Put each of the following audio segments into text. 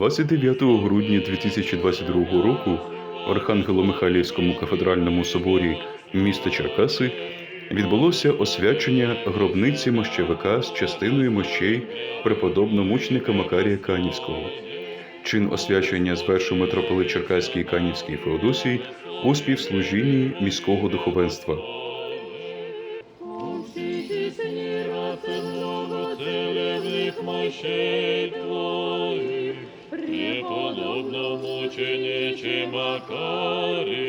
29 грудня 2022 року в Архангело-Михайлівському кафедральному соборі міста Черкаси відбулося освячення гробниці мощевика з частиною мощей преподобномучника Макарія Канівського. Чин освячення звершив митрополит Черкаський і Канівський Феодосій у співслужінні міського духовенства. Мощей Твоїх, преподобно мучениче Макаріє,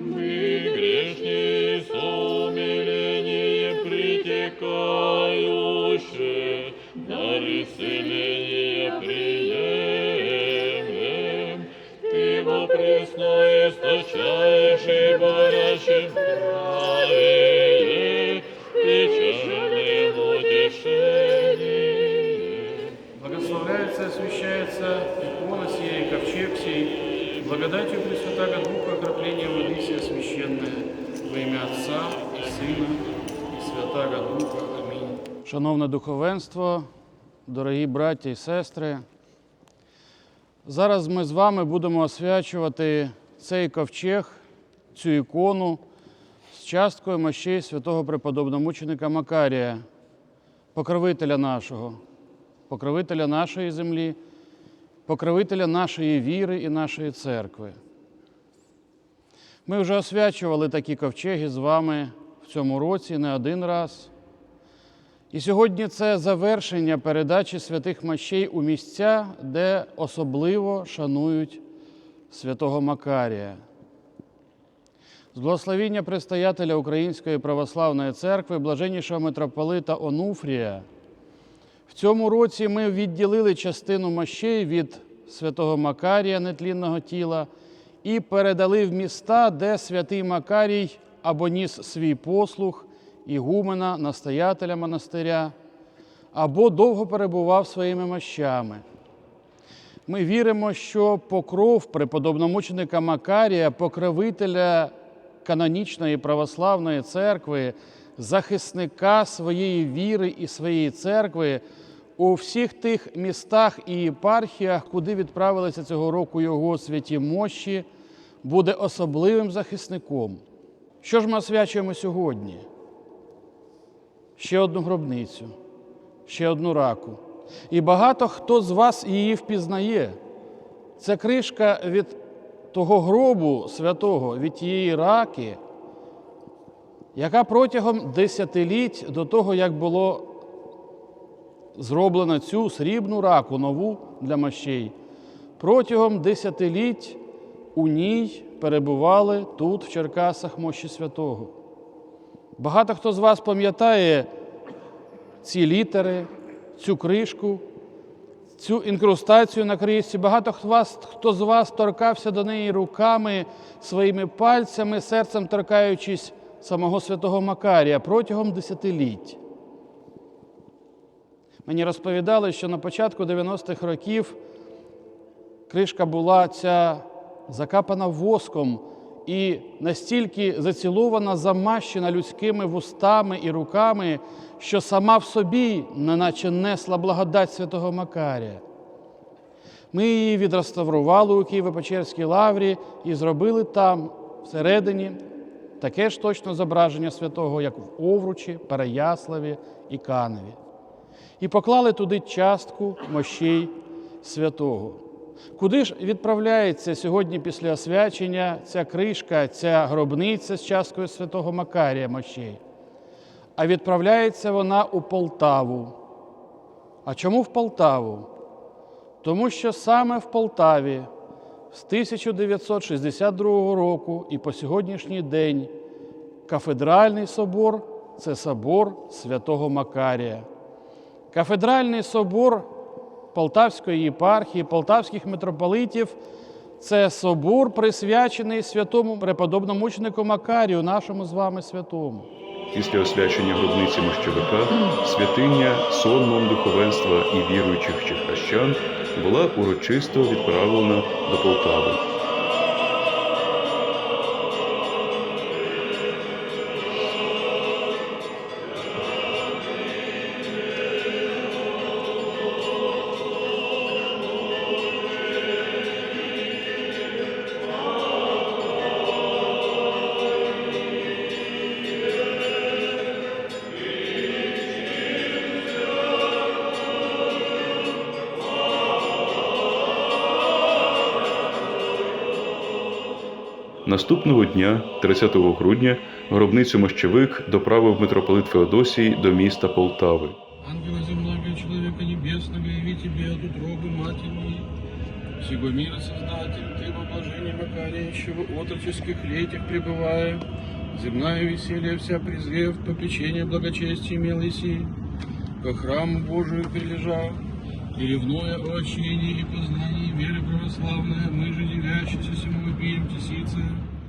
ми грешні сомиление притекающее, дары исцеления приемлем, Ты во пресное источаешь и болящим здравие, освящается икона сия и ковчег сей, благодатью Пресвятаго Духа окропление воды сия священное, во имя Отца и Сына и Святаго Духа. Аминь. Шановне духовенство, дорогі браті і сестри, зараз ми з вами будемо освячувати цей ковчег, цю ікону з часткою мощей святого преподобномученика Макарія, покровителя нашого покровителя нашої землі, покровителя нашої віри і нашої церкви. Ми вже освячували такі ковчеги з вами в цьому році не один раз. І сьогодні це завершення передачі святих мощей у місця, де особливо шанують святого Макарія. З благословіння предстоятеля Української православної церкви, блаженнішого митрополита Онуфрія, в цьому році ми відділили частину мощей від святого Макарія нетлінного тіла і передали в міста, де святий Макарій або ніс свій послуг ігумена, настоятеля монастиря, або довго перебував своїми мощами. Ми віримо, що покров преподобномученика Макарія, покровителя канонічної православної церкви, захисника своєї віри і своєї церкви у всіх тих містах і єпархіях, куди відправилися цього року його святі мощі, буде особливим захисником. Що ж ми освячуємо сьогодні? Ще одну гробницю, ще одну раку. І багато хто з вас її впізнає. Це кришка від того гробу святого, від тієї раки, яка протягом десятиліть до того, як було зроблено цю срібну раку нову для мощей, протягом десятиліть у ній перебували тут, в Черкасах, мощі святого. Багато хто з вас пам'ятає ці літери, цю кришку, цю інкрустацію на кришці. Багато хто з вас торкався до неї руками, своїми пальцями, серцем торкаючись самого святого Макарія протягом десятиліть. Мені розповідали, що на початку 90-х років кришка була ця закапана воском і настільки зацілована, замащена людськими вустами і руками, що сама в собі, неначе несла благодать святого Макарія. Ми її відреставрували у Києво-Печерській лаврі і зробили там, всередині, таке ж точно зображення святого, як в Овручі, Переяславі і Каневі. І поклали туди частку мощей святого. Куди ж відправляється сьогодні після освячення ця кришка, ця гробниця з часткою святого Макарія мощей? А відправляється вона у Полтаву. А чому в Полтаву? Тому що саме в Полтаві з 1962 року і по сьогоднішній день кафедральний собор це собор святого Макарія. Кафедральний собор Полтавської єпархії, полтавських митрополитів це собор, присвячений святому преподобномученику Макарію, нашому з вами святому. Після освячення гробниці мощовика святиня сонмом духовенства і віруючих черкащан була урочисто відправлена до Полтави. Наступного дня, 30 грудня, гробницю мощовик доправив митрополит Феодосій до міста Полтави. Ангела земного, человека небесного, яви тебе от утробы матери. Всего мира Создатель, ты во блажении Макария, еще в отроческих летях пребывая, земная веселье вся презрев, попечение благочестия милости, ко храму Божию прилежал, и ревнуя о очении и познании веры православной, мы же девящиеся всему вопием тесицы,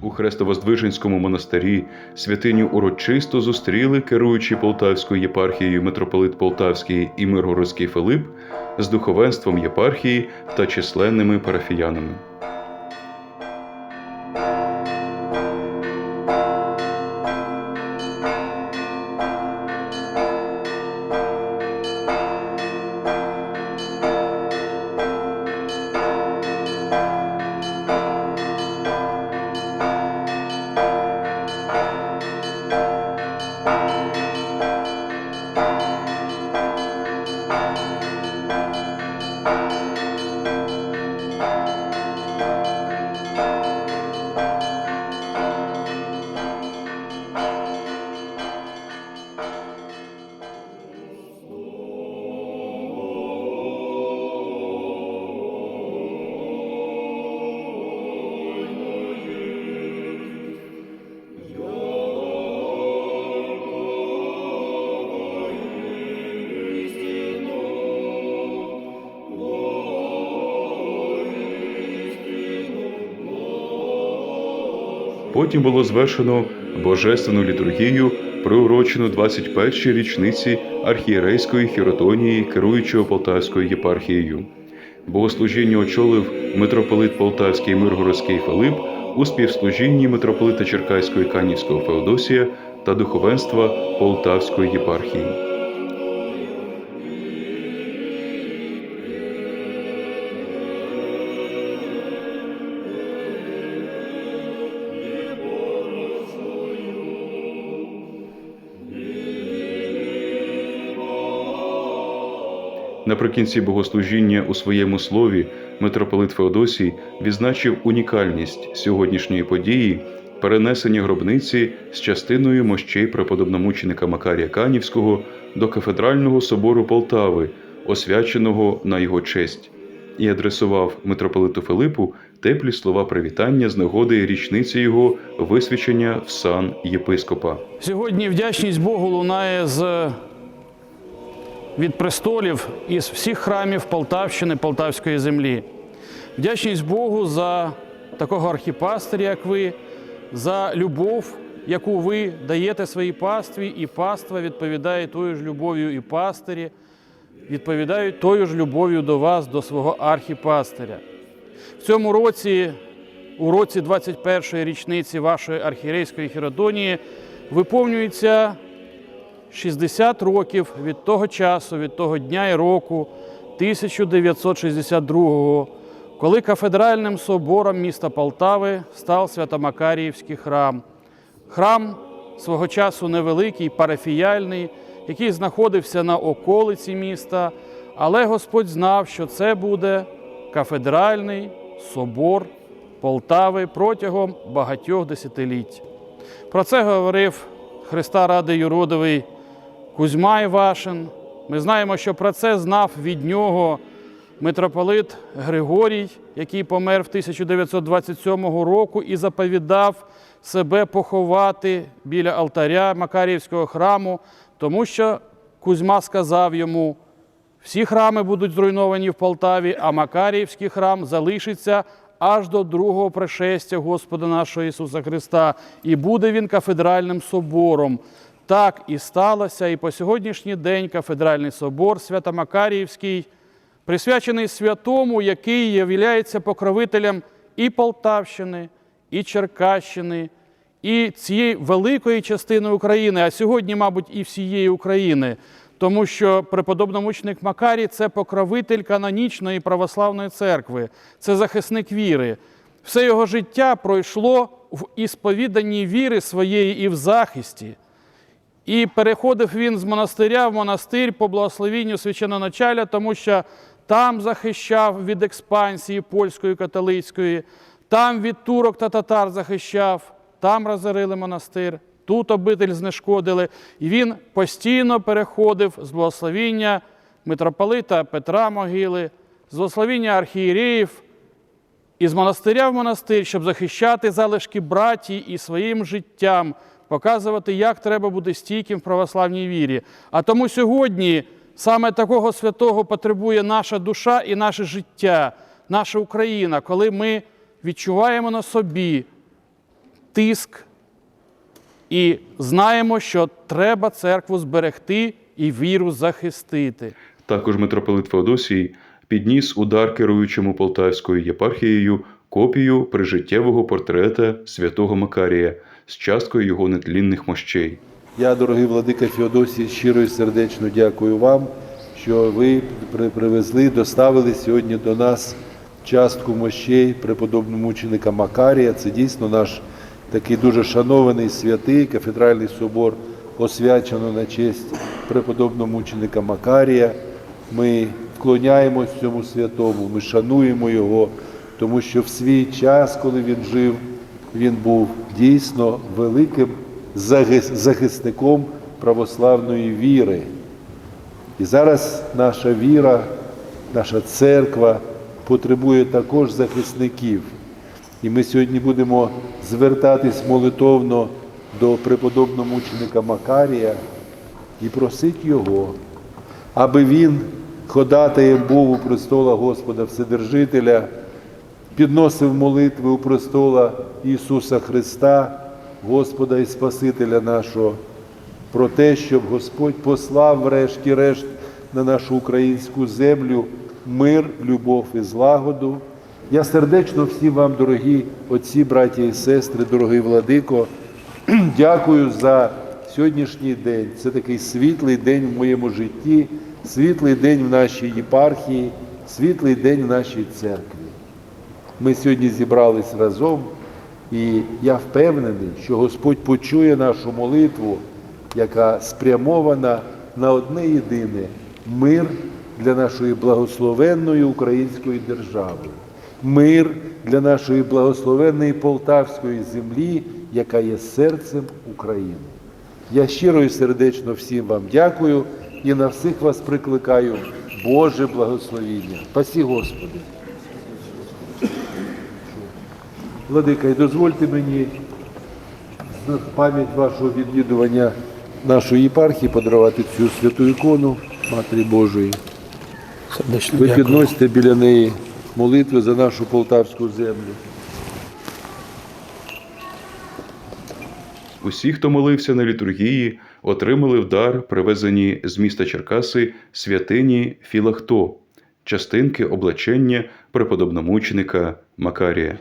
У Хрестовоздвиженському монастирі святиню урочисто зустріли керуючий Полтавською єпархією митрополит Полтавський і Миргородський Филип з духовенством єпархії та численними парафіянами. Потім було звершено божественну літургію, приурочену 21-й річниці архієрейської хіротонії, керуючого Полтавською єпархією. Богослужіння очолив митрополит Полтавський Миргородський Филип у співслужінні митрополита Черкаського і Канівського Феодосія та духовенства Полтавської єпархії. Наприкінці богослужіння у своєму слові митрополит Феодосій відзначив унікальність сьогоднішньої події перенесення гробниці з частиною мощей преподобномученика Макарія Канівського до кафедрального собору Полтави, освяченого на його честь, і адресував митрополиту Филипу теплі слова привітання з нагоди річниці його висвячення в сан єпископа. Сьогодні вдячність Богу лунає з від престолів із всіх храмів Полтавщини, Полтавської землі. Вдячність Богу за такого архіпастиря, як ви, за любов, яку ви даєте своїй пастві, і паства відповідає тою ж любов'ю і пастирі, відповідають тою ж любов'ю до вас, до свого архіпастиря. В цьому році, у році 21-ї річниці вашої архієрейської хіродонії, виповнюється 60 років від того часу, від того дня і року 1962-го, коли кафедральним собором міста Полтави став Свято-Макаріївський храм. Храм свого часу невеликий, парафіяльний, який знаходився на околиці міста, але Господь знав, що це буде кафедральний собор Полтави протягом багатьох десятиліть. Про це говорив Христа Ради Юродовий Кузьма Івашин. Ми знаємо, що про це знав від нього митрополит Григорій, який помер в 1927 року і заповідав себе поховати біля алтаря Макаріївського храму, тому що Кузьма сказав йому: всі храми будуть зруйновані в Полтаві, а Макаріївський храм залишиться аж до другого пришестя Господа нашого Ісуса Христа, і буде він кафедральним собором. Так і сталося, і по сьогоднішній день кафедральний собор Свято-Макаріївський, присвячений святому, який є покровителем і Полтавщини, і Черкащини, і цієї великої частини України, а сьогодні, мабуть, і всієї України, тому що преподобномученик Макарій це покровитель канонічної православної церкви, це захисник віри. Все його життя пройшло в ісповіданні віри своєї і в захисті. І переходив він з монастиря в монастир по благословінню священоначаля, тому що там захищав від експансії польської католицької, там від турок та татар захищав, там розорили монастир, тут обитель знешкодили. І він постійно переходив з благословіння митрополита Петра Могили, з благословіння архієреїв із монастиря в монастир, щоб захищати залишки братії і своїм життям, показувати, як треба бути стійким в православній вірі. А тому сьогодні саме такого святого потребує наша душа і наше життя, наша Україна, коли ми відчуваємо на собі тиск і знаємо, що треба церкву зберегти і віру захистити. Також митрополит Феодосій підніс удар керуючому Полтавською єпархією копію прижиттєвого портрета святого Макарія з часткою його нетлінних мощей. Я, дорогий владика Феодосій, щиро і сердечно дякую вам, що ви привезли, доставили сьогодні до нас частку мощей преподобного мученика Макарія. Це дійсно наш такий дуже шанований святий кафедральний собор освячено на честь преподобного мученика Макарія. Ми вклоняємось цьому святому, ми шануємо його, тому що в свій час, коли він жив, він був дійсно великим захисником православної віри. І зараз наша віра, наша церква потребує також захисників. І ми сьогодні будемо звертатись молитовно до преподобного мученика Макарія і просити його, аби він ходатаєм був у престола Господа Вседержителя, підносив молитви у престола Ісуса Христа, Господа і Спасителя нашого, про те, щоб Господь послав врешті-решт на нашу українську землю мир, любов і злагоду. Я сердечно всім вам, дорогі отці, браті і сестри, дорогий владико, дякую за сьогоднішній день. Це такий світлий день в моєму житті, світлий день в нашій єпархії, світлий день в нашій церкві. Ми сьогодні зібрались разом, і я впевнений, що Господь почує нашу молитву, яка спрямована на одне єдине мир для нашої благословенної української держави, мир для нашої благословенної полтавської землі, яка є серцем України. Я щиро і сердечно всім вам дякую і на всіх вас прикликаю Боже благословіння. Спасі Господи. Владика, і дозвольте мені в пам'ять вашого відвідування нашої єпархії подарувати цю святу ікону Матері Божої. Сердечно Ви дякую. підносите біля неї молитви за нашу полтавську землю. Усі, хто молився на літургії, отримали в дар, привезені з міста Черкаси святині Філахто, частинки облачення преподобномученика Макарія.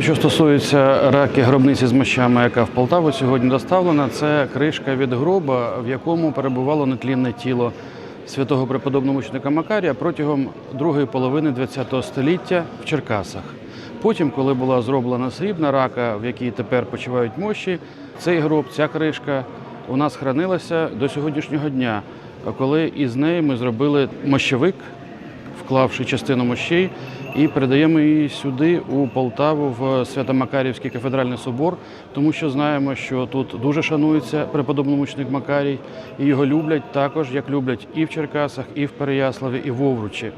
Що стосується раки гробниці з мощами, яка в Полтаву сьогодні доставлена, це кришка від гроба, в якому перебувало нетлінне тіло святого преподобного мученика Макарія протягом другої половини ХХ століття в Черкасах. Потім, коли була зроблена срібна рака, в якій тепер почивають мощі, цей гроб, ця кришка у нас хранилася до сьогоднішнього дня, коли із неї ми зробили мощовик, вклавши частину мощей, і передаємо її сюди, у Полтаву, в Свято-Макарівський кафедральний собор, тому що знаємо, що тут дуже шанується преподобномученик Макарій, і його люблять також, як люблять і в Черкасах, і в Переяславі, і в Овручі.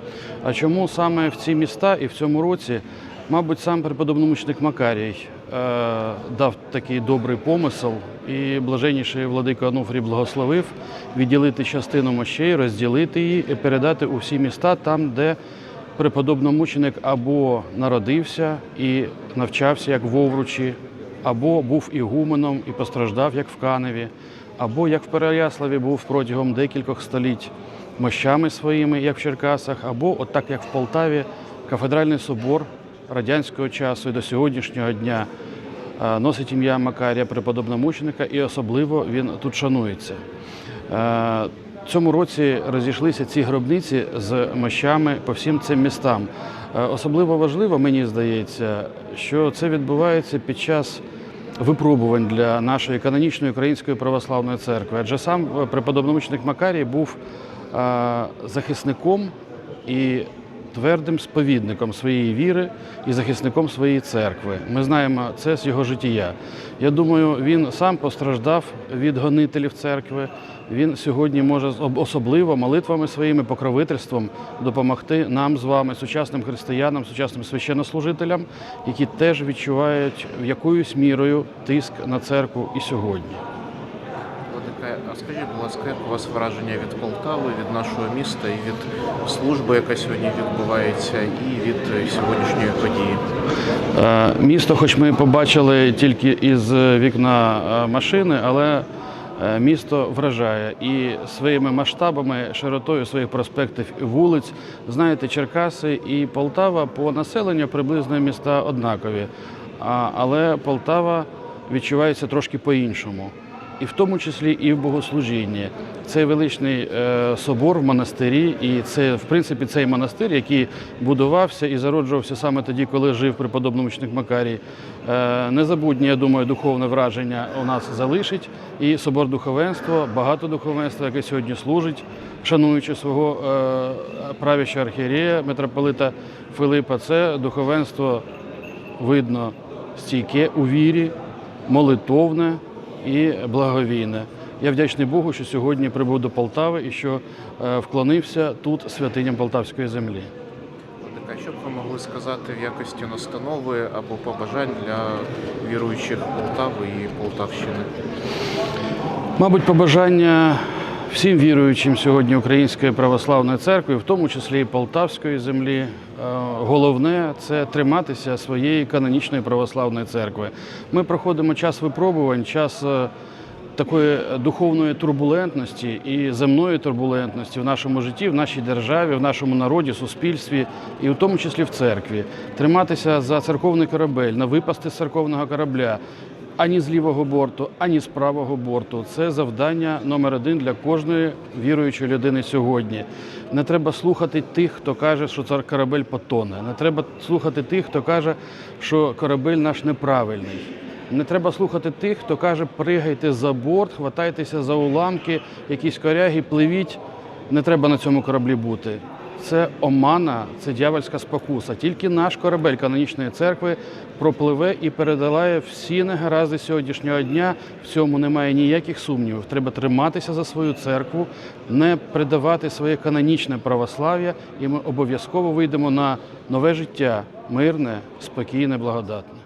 А чому саме в ці міста і в цьому році, мабуть, сам преподобномученик Макарій е, дав такий добрий помисел, і блаженніший владика Онуфрій благословив відділити частину мощей, розділити її і передати у всі міста там, де преподобномученик або народився і навчався, як в Овручі, або був ігуменом і постраждав, як в Каневі, або як в Переяславі був протягом декількох століть мощами своїми, як в Черкасах, або от так, як в Полтаві, кафедральний собор радянського часу і до сьогоднішнього дня носить ім'я Макарія преподобномученика, і особливо він тут шанується. Е, Цьому році розійшлися ці гробниці з мощами по всім цим містам. Е, Особливо важливо, мені здається, що це відбувається під час випробувань для нашої канонічної української православної церкви. Адже сам преподобномучник преподобномученик Макарій був е, захисником і твердим сповідником своєї віри і захисником своєї церкви. Ми знаємо це з його життя. Я думаю, він сам постраждав від гонителів церкви. Він сьогодні може об- особливо молитвами своїми, покровительством допомогти нам з вами, сучасним християнам, сучасним священнослужителям, які теж відчувають якоюсь мірою тиск на церкву і сьогодні. Скажіть, будь ласка, як у вас враження від Полтави, від нашого міста і від служби, яка сьогодні відбувається, і від сьогоднішньої події? Е, Місто, хоч ми побачили тільки із вікна е, машини, але е, місто вражає і своїми масштабами, широтою своїх проспектів і вулиць. Знаєте, Черкаси і Полтава по населенню приблизно міста однакові. Але Полтава відчувається трошки по-іншому. І в тому числі і в богослужінні. Цей величний е, собор в монастирі, і це, в принципі, цей монастир, який будувався і зароджувався саме тоді, коли жив преподобний мученик Макарій. Е, незабутнє, я думаю, духовне враження у нас залишить. І собор духовенства, багато духовенства, яке сьогодні служить, шануючи свого е, правящого архієрея, митрополита Филипа. Це духовенство видно стійке у вірі, молитовне і благовійне. Я вдячний Богу, що сьогодні прибув до Полтави і що е, вклонився тут святиням Полтавської землі. А що б ви могли сказати в якості настанови або побажань для віруючих Полтави і Полтавщини? Мабуть, побажання всім віруючим сьогодні Української православної церкви, в тому числі і Полтавської землі. е, Головне це триматися своєї канонічної православної церкви. Ми проходимо час випробувань, час е, такої духовної турбулентності і земної турбулентності в нашому житті, в нашій державі, в нашому народі, суспільстві і в тому числі в церкві. Триматися за церковний корабель, не випасти з церковного корабля ані з лівого борту, ані з правого борту. Це завдання номер один для кожної віруючої людини сьогодні. Не треба слухати тих, хто каже, що цар корабель потоне. Не треба слухати тих, хто каже, що корабель наш неправильний. Не треба слухати тих, хто каже, пригайте за борт, хватайтеся за уламки, якісь коряги, пливіть. Не треба на цьому кораблі бути. Це омана, це дьявольська спокуса. Тільки наш корабель канонічної церкви пропливе і передолає всі негаразди сьогоднішнього дня. В цьому немає ніяких сумнівів. Треба триматися за свою церкву, не придавати своє канонічне православ'я, і ми обов'язково вийдемо на нове життя, мирне, спокійне, благодатне.